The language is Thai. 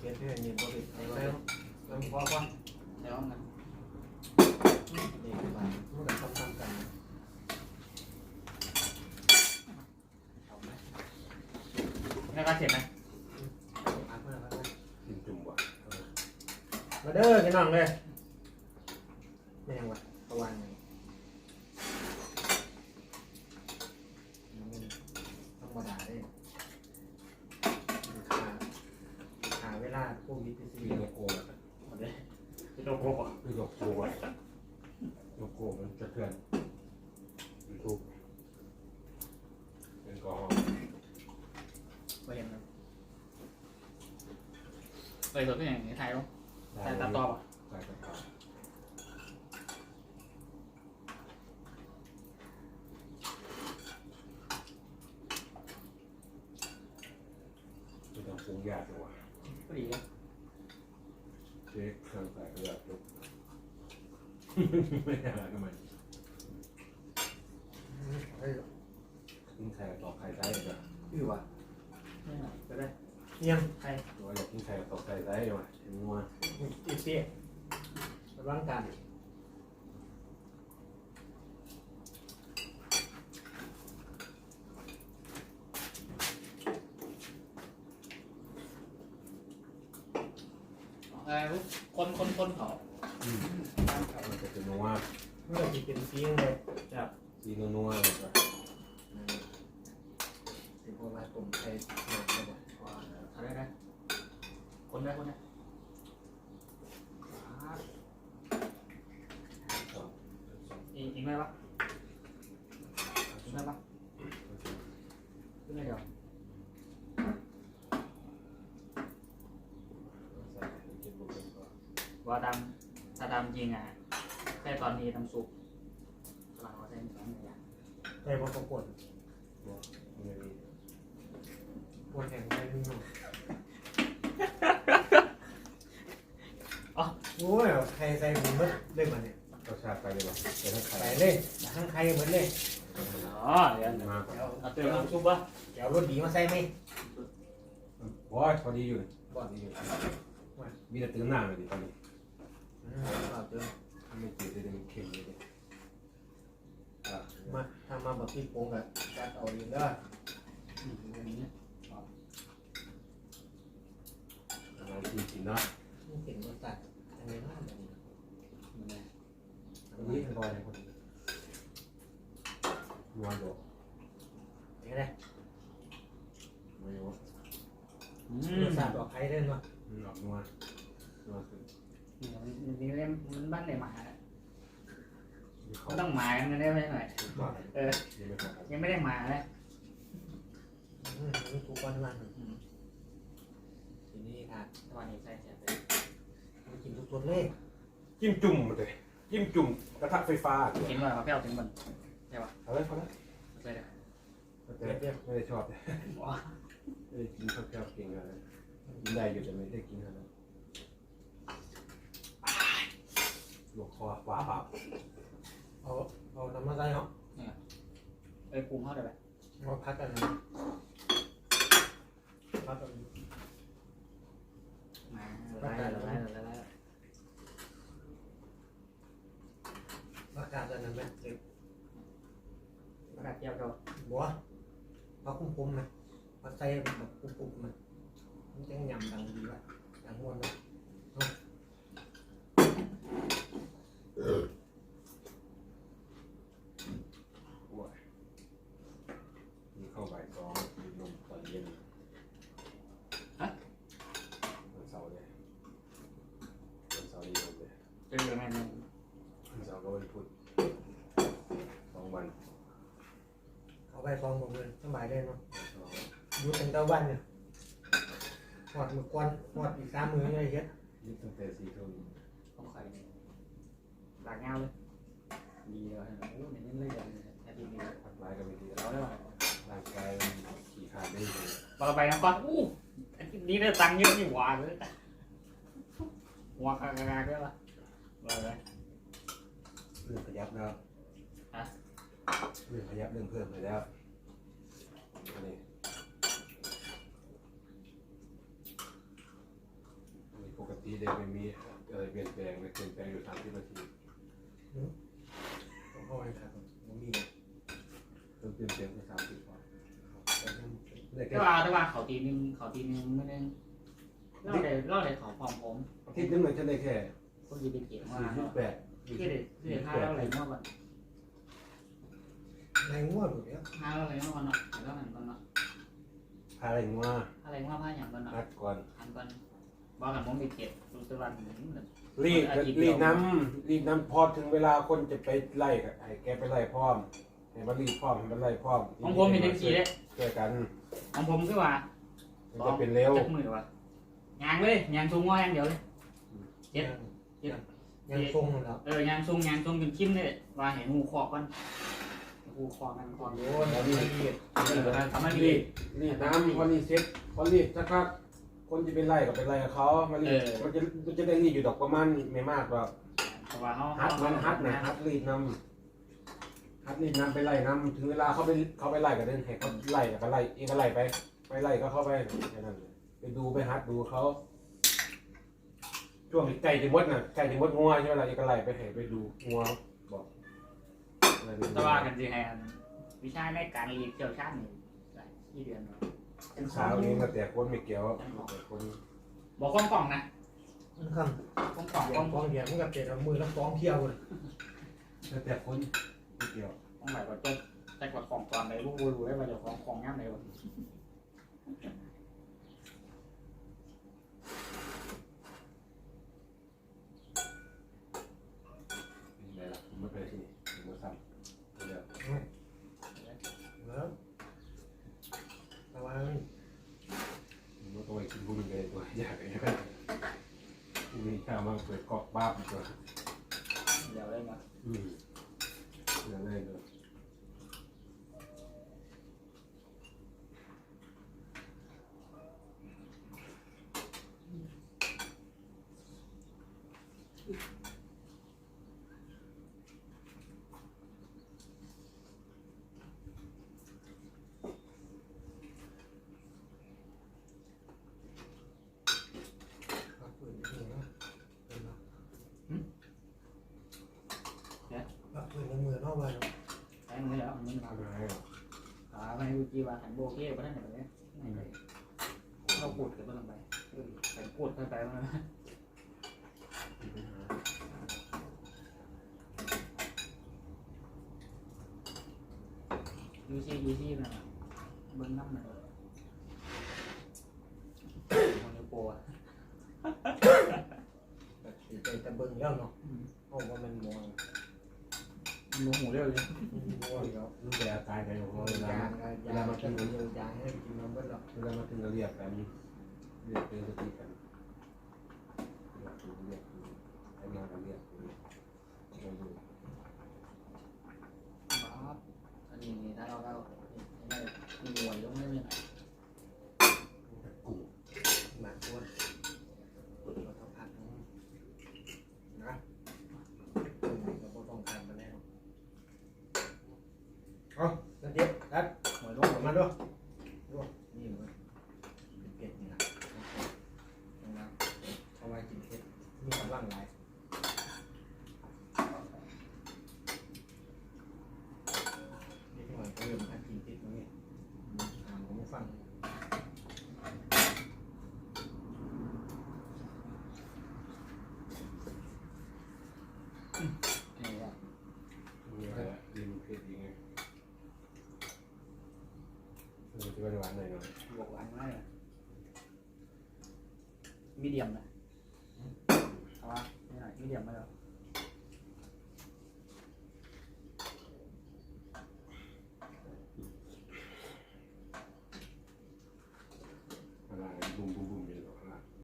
เปลี่ยนเพื่อนนี่บ่ได้ใส่ไว้มันพอก่อนเดี๋ยวมันนี่ไปมันก็ซ้ำๆกันแล้วก็เสร็จไหมอ่านเพิ่นเอาไว้กินจุ่มว่ะมาเด้อพี่น้องเลยไม่ยังวะประวันนี้ธรรมดาเลยหาหาเวลาโควิดไป มี ซื้อ โลโก้อะ หมดเลยที่โลโก้ มีโลโก้อะโลโก้มันจะเทือนยูทูบเป็นกอฮอล์ไปเห็นเลยไปสดก็อย่างนี้ไทยลงไทยตัดต่อป่ะใช่ตัดต่อไม่ต้องปรุงยากเลยว่ะก็ดีเลยเช็คเครื่องใส่กระดาษจบ ไม่ยากก็มันเฮ้กินไข่ต่อไข่ไส้จ้ะอือวะไม่ก็ได้ยังไทยตัวอยากกินไข่ต่อไข่ไส้ว่ะเห็นงัวอีเสียระวังกันเออคนคนคนเขา มันจะนัวเมื่อกี้เป็นเสียงเลยซีนนัวๆเลยจ้ะถึงพอมาตุ่มไทยหนักเลยอะไรนะคนได้คนได้สองอีกอีกไหมปะอีกไหมปะขึ้นได้เดี๋ยว ใส่เก็บบุกเป็นก่อน ว่าดำถ้าดำจริงอะแค่ตอนนี้น้ำซุปกำลังเอาใส่สองอย่างไทยพอประกวดไม่มีปวดแห่งไทยนี่เนาะโอ้ยใครใส่หมูมันเลยมาเนี่ยรสชาติไปเลยป่ะแต่ถ้าไข่ใส่เลยทั้งใครเหมือนเลยอ๋อเดี๋ยวมากกว่าเอาเติมน้ำซุปป่ะเดี๋ยวรถดีมาใส่ไหมโอ้ยพอดีอยู่เลยพอดีอยู่มีแต่เติมน้ำเลยดิตอนนี้ อืมเอาเติมถ้าไม่จืดจะมันเค็มเลยดิอะมาทำมาแบบที่โป่งกับจัดเอาเองเด้ออืมอันนี้เนี่ยเรากินกินเนาะนี่เป็นรสจัดอันนี้น่าจะดีมันเนี่ยอันนี้เป็นบอยอะไรคนนี้นัวโดดเห็นไหมไม่รู้อืรสชาติออกไข่เล่นวะมันออกนัวนัวคือ มันนี่เล่มมันบ้านไหนหมามีเขาก็ต้องหมากันได้ไหมหน่อยก่อนเออยังไม่พอยังไม่ได้หมาเลยกูกกว่าทุกวันทีนี้ค่ะตอนนี้ใส่เสร็จเลยมันกินทุกตัวเลยจิ้มจุ่มมาเลยจิ้มจุ่มกระทะไฟฟ้ากินหน่อยมาเปรี้วถึงบนเอาเลยพอแล้วใส่เลยไม่ได้ชอบเลยว้าไม่ได้กินข้าวแกงเก่งอะไรกินได้อยู่แต่ไม่ได้กินอะไร ลวกคอว้าปากเอาเอาน้ำมาใส่เนาะเอ้ยปรุงเข้าได้ไหมเอาพักกันนะพักกันมาละลายละลายละลายพักกันอันนั้นไหมเด็กแล้วก็เปรี้ยวก็บัวพักคุ้มๆไหมพักใส่แบบคุ้มๆไหมมันจะยำดังดีว่ะดังม้วนเลยมีข้าวใบซองกินนมตอนเย็นวันเสาร์เลยวันเสาร์นี้นมเลย เจอแม่น วันเสาร์ก็วันพุธสองวัน เอาไป ฟองหมดเลยสบายเลยเนาะอยู่เป็นตะวันเนี่ยหอดมือกวนหอดอีกสามมือเลยเฮ็ดยึดตั้งแต่สี่ทุ่มต้องไข่ดากเงาเลยดีเลยโอ้เนี่ยนี่เลยแค่ทีนี้ผักไม้ก็ไม่ดีเราได้ป่ะร่างกายมันขี่ขาดไม่ดีบาไปน้ำก้อนอู้อันนี้ได้ตังค์เยอะนี่หวานเลยหัวกากากได้ป่ะบาไปเรื่องขยับแล้วฮะเรื่องขยับเรื่องเพิ่มไปแล้ว อันนี้ทีเดียวไม่มีอะไรเปลี่ยนแปลงเลยเปลี่ยนแปลงอยู่สามสิบนาทีผมเข้าไปครับผมมีเพิ่มเปลี่ยนแปลงแค่สามสิบพอแต่แต่ว่าแต่ว่าเขาตีหนึงเขาตีหนึงไม่ได้เล่าได้เล่าได้เขาพร้อมผมอาทิตย์นึงมันจะได้แค่คนอยืนเป็นเกียรมาสี่สิบแปดที่เด็ดที่เด็ดห้าเล่าอะไรเมื่อวัน ในงวดอยู่เนี้ยห้าเล่าอะไรเมื่อวันเนาะเล่าหันก่อนเนาะพาอะไรงัวอะไรเมื่อผ้าอย่างก่อนเนาะอัดก่อนหันก่อนบอกกันผมมีเกียรรู้สึกว่าเหมือนรีดรีดน้ำรีดน้ำพอถึงเวลาคนจะไปไล่ก็ให้แกไปไล่พร้อมให้มันรีดพร้อมให้มันไล่พร้อมของผมมีทั้งสี่เลยช่วยกันของผมคือว่ามันจะเป็นเร็วจักมือว่ะยางเลยยางทรงว่าอย่างเดียวเลยเจ็ดยังยังทรงแล้วเออยางทรงยางทรงเป็นชิ้นเลยว่าเห็นหูคอกกัน หูคอกกันคอกโยนแล้วนี่ละเอียดเออทำมันดีรีดรีดน้ำพอรีดเสร็จพอรีดสักพักคนจะไปไล่ก็ไปไล่กับเขามารีดมันจะมันจะได้รีดอยู่ดอกประมาณไม่มากหรอกเพราะว่าเขาฮัดมันฮัดนะฮัดรีดน้ำฮัดรีดน้ำไปไล่น้ำถึงเวลาเขาไปเขาไปไล่กันเดินให้เขาไล่ก็ไล่เองก็ไล่ไปไปไล่ก็เข้าไปแค่นั้นไปดูไปฮัดดูเขาช่วงไก่จะมดน่ะไก่จะมดงัวใช่ไหมล่ะเองก็ไล่ไปให้ไปดูงัวบอก อะไรดูแตว่ากันสิแฮนวิชาในการเรียนเกี่ยวชาตินี่ได้ที่เดือนเนาะเป็นขอสางวเองก็แต่คนไม่เกี่ยวแต่คนบอกกล้องกล่องนะข้างกล้องกล่องกกล้อองงกองเดียวมันกับเจ็ดมือแล้วกองเที่ยวเลยแต่คนไม่เกี่ยวกล้องไหนก็จะแต่กว่าของตอนไหนรู้รู้ได้ว่าจะของของย่ำไหนวะเป็นไรล่ะไม่เป็นที่นี่ผมก็ซ้ำเดี๋ยว แล้วแต่ว่า ผมก็ต้องไปกินพวกนี้เลยตัวอยากอะไรก็พรุ่งนี้ข้าวมา เปิดกอกบ้าอีกตัวเดี๋ยวได้มาอืมเดี๋ยวเลยเดี๋ยว ปืนนี่นะเป็นนะปืนในมือนอกไปเนาะ ใช้มือแล้วมันมา ทำอะไรอะ หาไปดูจีว่าหันโบเก้ไปนั่นไหนเนี่ยเราปูดกันบ้างไปใส่ปูดเข้าไปบ้างนะมีปัญหายูซียูซีนะเบิ้งน้ำหน่อยมันจะโปะใจตะเบิงแล้วเนาะเพราะว่ามันมองมัน โมโหเร็วเลยมัวแล้วลูกแกตายไปของเขาเวลายางยากินเยอะยาให้กินน้ำเบิ้ลหรอกเวลามากินเราเรียกกันเรียกเป็นสติกันเรียกเรียกให้มากันเรียกเราดู ครับอันนี้ถ้าเราเราไม่มีหวยต้องไม่มีไหน กุ้ง หนักตัวเราต้องพักนะเราต้องการมาแน่ เอาเดี๋ยวนัดหวยลลงงมาด้วยนี่มันเผ็ดนี่นะเอาไว้กินเผ็ดมีกำลังหลายนี่หน่อยก็เริ่มหัดกินติดตรงนี้อ่านผมฟัง นี่แหละ มีอะไรดินเผ็ดยังไงเออจะเป็น หวานหน่อยหน่อยบวกหวานมากเลยมีเดียมนะเอาวะนี่หน่อยมีเดียมมาแล้ว